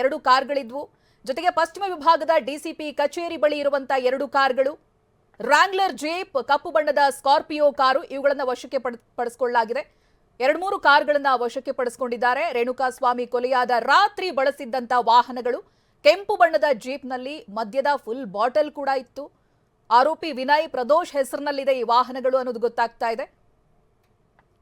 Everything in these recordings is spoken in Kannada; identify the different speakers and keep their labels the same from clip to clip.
Speaker 1: ಎರಡು ಕಾರ್ಗಳಿದ್ವು. ಜೊತೆಗೆ ಪಶ್ಚಿಮ ವಿಭಾಗದ ಡಿಸಿಪಿ ಕಚೇರಿ ಬಳಿ ಇರುವಂತಹ ಎರಡು ಕಾರ್ಗಳು ರಾಂಗ್ಲರ್ ಜೇಪ್ ಕಪ್ಪು ಬಣ್ಣದ ಸ್ಕಾರ್ಪಿಯೋ ಕಾರು, ಇವುಗಳನ್ನು ವಶಕ್ಕೆ ಪಡ್- ಪಡಿಸಿಕೊಳ್ಳಲಾಗಿದೆ. ಎರಡು ಮೂರು ಕಾರ್ಗಳನ್ನು ವಶಕ್ಕೆ ಪಡಿಸಿಕೊಂಡಿದ್ದಾರೆ. ರೇಣುಕಾಸ್ವಾಮಿ ಕೊಲೆಯಾದ ರಾತ್ರಿ ಬಳಸಿದ್ದಂಥ ವಾಹನಗಳು, ಕೆಂಪು ಬಣ್ಣದ ಜೀಪ್ನಲ್ಲಿ ಮದ್ಯದ ಫುಲ್ ಬಾಟಲ್ ಕೂಡ ಇತ್ತು. ಆರೋಪಿ ವಿನಯ್ ಪ್ರದೋಷ್ ಹೆಸರಿನಲ್ಲಿದೆ ಈ ವಾಹನಗಳು ಅನ್ನೋದು ಗೊತ್ತಾಗ್ತಾ ಇದೆ.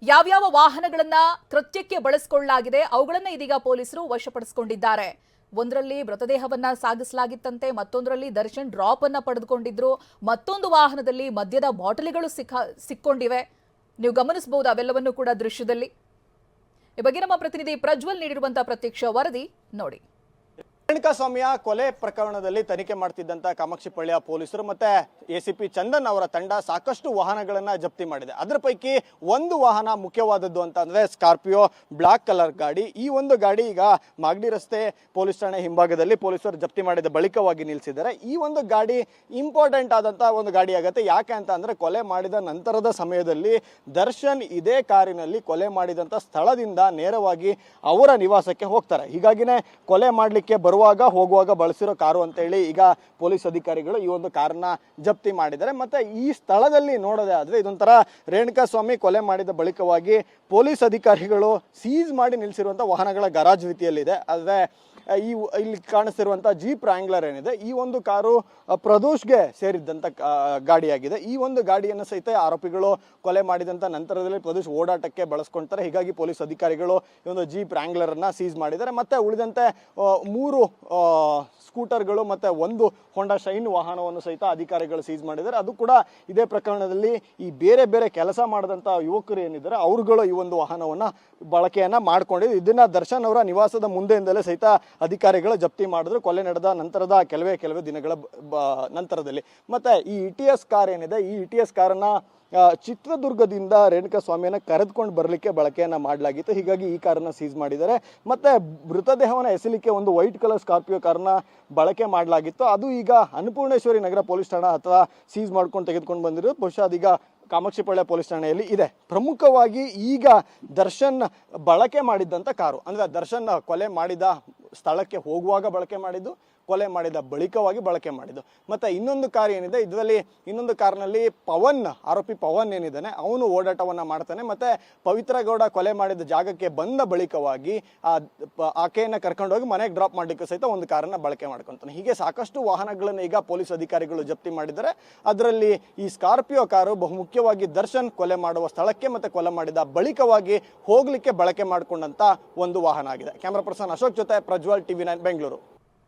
Speaker 1: ಯಾವ್ಯಾವ ವಾಹನಗಳನ್ನ ಕೃತ್ಯಕ್ಕೆ ಬಳಸಿಕೊಳ್ಳಲಾಗಿದೆ, ಅವುಗಳನ್ನ ಇದೀಗ ಪೊಲೀಸರು ವಶಪಡಿಸಿಕೊಂಡಿದ್ದಾರೆ. ಒಂದರಲ್ಲಿ ಮೃತದೇಹವನ್ನ ಸಾಗಿಸಲಾಗಿತ್ತಂತೆ, ಮತ್ತೊಂದರಲ್ಲಿ ದರ್ಶನ್ ಡ್ರಾಪ್ ಅನ್ನ ಪಡೆದುಕೊಂಡಿದ್ರು. ಮತ್ತೊಂದು ವಾಹನದಲ್ಲಿ ಮದ್ಯದ ಬಾಟಲಿಗಳು ಸಿಕ್ಕ, ಸಿಕ್ಕೊಂಡಿವೆ. ನೀವು ಗಮನಿಸಬಹುದು ಅವೆಲ್ಲವನ್ನೂ ಕೂಡ ದೃಶ್ಯದಲ್ಲಿ. ಈ ಬಗ್ಗೆ ನಮ್ಮ ಪ್ರತಿನಿಧಿ ಪ್ರಜ್ವಲ್ ನೀಡಿರುವಂತಹ ಪ್ರತ್ಯಕ್ಷ ವರದಿ ನೋಡಿ.
Speaker 2: ರೇಣುಕಾಸ್ವಾಮಿಯ ಕೊಲೆ ಪ್ರಕರಣದಲ್ಲಿ ತನಿಖೆ ಮಾಡ್ತಿದ್ದಂತಹ ಕಾಮಾಕ್ಷಿಪಳ್ಳಿಯ ಪೊಲೀಸರು ಮತ್ತೆ ಎಸಿಪಿ ಚಂದನ್ ಅವರ ತಂಡ ಸಾಕಷ್ಟು ವಾಹನಗಳನ್ನ ಜಪ್ತಿ ಮಾಡಿದೆ. ಅದರ ಪೈಕಿ ಒಂದು ವಾಹನ ಮುಖ್ಯವಾದದ್ದು ಅಂತ ಅಂದ್ರೆ ಸ್ಕಾರ್ಪಿಯೋ ಬ್ಲಾಕ್ ಕಲರ್ ಗಾಡಿ. ಈ ಒಂದು ಗಾಡಿ ಈಗ ಮಾಗಡಿ ರಸ್ತೆ ಪೊಲೀಸ್ ಠಾಣೆ ಹಿಂಭಾಗದಲ್ಲಿ ಪೊಲೀಸರು ಜಪ್ತಿ ಮಾಡಿದ ಬಳಿಕವಾಗಿ ನಿಲ್ಲಿಸಿದ್ದಾರೆ ಈ ಒಂದು ಗಾಡಿ ಇಂಪಾರ್ಟೆಂಟ್ ಆದಂತಹ ಒಂದು ಗಾಡಿ ಆಗುತ್ತೆ. ಯಾಕೆ ಅಂತ ಅಂದ್ರೆ ಕೊಲೆ ಮಾಡಿದ ನಂತರದ ಸಮಯದಲ್ಲಿ ದರ್ಶನ್ ಇದೇ ಕಾರಿನಲ್ಲಿ ಕೊಲೆ ಮಾಡಿದಂತ ಸ್ಥಳದಿಂದ ನೇರವಾಗಿ ಅವರ ನಿವಾಸಕ್ಕೆ ಹೋಗ್ತಾರೆ. ಹೀಗಾಗಿನೇ ಕೊಲೆ ಮಾಡಲಿಕ್ಕೆ ಬರುವಾಗ, ಹೋಗುವಾಗ ಬಳಸಿರೋ ಕಾರು ಅಂತೇಳಿ ಈಗ ಪೊಲೀಸ್ ಅಧಿಕಾರಿಗಳು ಈ ಒಂದು ಕಾರನ್ನ ಜಪ್ತಿ ಮಾಡಿದ್ದಾರೆ. ಮತ್ತೆ ಈ ಸ್ಥಳದಲ್ಲಿ ನೋಡೋದೇ ಆದ್ರೆ ಇದೊಂಥರ ರೇಣುಕಾ ಸ್ವಾಮಿ ಕೊಲೆ ಮಾಡಿದ ಬಳಿಕವಾಗಿ ಪೊಲೀಸ್ ಅಧಿಕಾರಿಗಳು ಸೀಸ್ ಮಾಡಿ ನಿಲ್ಲಿಸಿರುವಂಥ ವಾಹನಗಳ ಗರಾಜ್ ರೀತಿಯಲ್ಲಿದೆ. ಆದರೆ ಈ ಇಲ್ಲಿ ಕಾಣಿಸ್ತಿರುವಂಥ ಜೀಪ್ ರ್ಯಾಂಗ್ಲರ್ ಏನಿದೆ, ಈ ಒಂದು ಕಾರು ಪ್ರದೋಷ್ಗೆ ಸೇರಿದ್ದಂಥ ಗಾಡಿಯಾಗಿದೆ. ಈ ಒಂದು ಗಾಡಿಯನ್ನು ಸಹಿತ ಆರೋಪಿಗಳು ಕೊಲೆ ಮಾಡಿದಂಥ ನಂತರದಲ್ಲಿ ಪ್ರದೋಷ್ ಓಡಾಟಕ್ಕೆ ಬಳಸ್ಕೊಳ್ತಾರೆ ಹೀಗಾಗಿ ಪೊಲೀಸ್ ಅಧಿಕಾರಿಗಳು ಈ ಒಂದು ಜೀಪ್ ರ್ಯಾಂಗ್ಲರನ್ನು ಸೀಸ್ ಮಾಡಿದ್ದಾರೆ. ಮತ್ತೆ ಉಳಿದಂತೆ ಮೂರು ಸ್ಕೂಟರ್ಗಳು ಮತ್ತೆ ಒಂದು ಹೊಂಡಾ ಶೈನ್ ವಾಹನವನ್ನು ಸಹಿತ ಅಧಿಕಾರಿಗಳು ಸೀಸ್ ಮಾಡಿದ್ದಾರೆ. ಅದು ಕೂಡ ಇದೇ ಪ್ರಕರಣದಲ್ಲಿ ಈ ಬೇರೆ ಬೇರೆ ಕೆಲಸ ಮಾಡಿದಂಥ ಯುವಕರು ಏನಿದ್ದಾರೆ, ಅವರುಗಳು ಈ ಒಂದು ವಾಹನವನ್ನ ಬಳಕೆಯನ್ನ ಮಾಡ್ಕೊಂಡಿದ್ದು ಇದನ್ನ ದರ್ಶನ್ ಅವರ ನಿವಾಸದ ಮುಂದೆಯಿಂದಲೇ ಸಹಿತ ಅಧಿಕಾರಿಗಳು ಜಪ್ತಿ ಮಾಡಿದ್ರು. ಕೊಲೆ ನಡೆದ ನಂತರದ ಕೆಲವೇ ಕೆಲವೇ ದಿನಗಳ ನಂತರದಲ್ಲಿ. ಮತ್ತೆ ಈ ಇ ಟಿ ಎಸ್ ಕಾರ್ ಏನಿದೆ, ಈ ಇ ಟಿ ಎಸ್ ಕಾರನ್ನ ಚಿತ್ರದುರ್ಗದಿಂದ ರೇಣುಕಾ ಸ್ವಾಮಿಯನ್ನ ಕರೆದುಕೊಂಡು ಬರಲಿಕ್ಕೆ ಬಳಕೆಯನ್ನು ಮಾಡಲಾಗಿತ್ತು. ಹೀಗಾಗಿ ಈ ಕಾರನ್ನ ಸೀಸ್ ಮಾಡಿದ್ದಾರೆ. ಮತ್ತೆ ಮೃತದೇಹವನ್ನು ಎಸಲಿಕ್ಕೆ ಒಂದು ವೈಟ್ ಕಲರ್ ಸ್ಕಾರ್ಪಿಯೋ ಕಾರನ್ನ ಬಳಕೆ ಮಾಡಲಾಗಿತ್ತು. ಅದು ಈಗ ಅನ್ನಪೂರ್ಣೇಶ್ವರಿ ನಗರ ಪೊಲೀಸ್ ಠಾಣಾ ಅಥವಾ ಸೀಸ್ ಮಾಡ್ಕೊಂಡು ತೆಗೆದುಕೊಂಡು ಬಂದಿರೋದು. ಬಹುಶಃ ಅದೀಗ ಕಾಮಾಕ್ಷಿಪಾಳ್ಯ ಪೊಲೀಸ್ ಠಾಣೆಯಲ್ಲಿ ಇದೆ. ಪ್ರಮುಖವಾಗಿ ಈಗ ದರ್ಶನ್ ಬಳಕೆ ಮಾಡಿದ್ದಂಥ ಕಾರು. ಅಂದರೆ ದರ್ಶನ್ ಕೊಲೆ ಮಾಡಿದ ಸ್ಥಳಕ್ಕೆ ಹೋಗುವಾಗ ಬಳಕೆ ಮಾಡಿದ್ದು, ಕೊಲೆ ಮಾಡಿದ ಬಳಿಕವಾಗಿ ಬಳಕೆ ಮಾಡಿದ್ದು. ಮತ್ತೆ ಇನ್ನೊಂದು ಕಾರ್ ಏನಿದೆ, ಇದರಲ್ಲಿ ಇನ್ನೊಂದು ಕಾರ್ನಲ್ಲಿ ಪವನ್, ಆರೋಪಿ ಪವನ್ ಏನಿದ್ದಾನೆ, ಅವನು ಓಡಾಟವನ್ನ ಮಾಡ್ತಾನೆ. ಮತ್ತೆ ಪವಿತ್ರ ಗೌಡ ಕೊಲೆ ಮಾಡಿದ ಜಾಗಕ್ಕೆ ಬಂದ ಬಳಿಕವಾಗಿ ಆ ಆಕೆಯನ್ನು ಕರ್ಕೊಂಡು ಕರ್ಕೊಂಡೋಗಿ ಮನೆಗೆ ಡ್ರಾಪ್ ಮಾಡ್ಲಿಕ್ಕೆ ಸಹಿತ ಒಂದು ಕಾರನ್ನ ಬಳಕೆ ಮಾಡ್ಕೊತಾನೆ. ಹೀಗೆ ಸಾಕಷ್ಟು ವಾಹನಗಳನ್ನು ಈಗ ಪೊಲೀಸ್ ಅಧಿಕಾರಿಗಳು ಜಪ್ತಿ ಮಾಡಿದ್ದಾರೆ. ಅದರಲ್ಲಿ ಈ ಸ್ಕಾರ್ಪಿಯೋ ಕಾರು ಬಹುಮುಖ್ಯವಾಗಿ ದರ್ಶನ್ ಕೊಲೆ ಮಾಡುವ ಸ್ಥಳಕ್ಕೆ ಮತ್ತೆ ಕೊಲೆ ಮಾಡಿದ ಬಳಿಕವಾಗಿ ಹೋಗ್ಲಿಕ್ಕೆ ಬಳಕೆ ಮಾಡಿಕೊಂಡಂತ ಒಂದು ವಾಹನ ಆಗಿದೆ. ಕ್ಯಾಮ್ರಾ ಪರ್ಸನ್ ಅಶೋಕ್ ಜೊತೆ ಪ್ರಜ್ವಲ್ ಟಿವಿ ನೈನ್ ಬೆಂಗಳೂರು.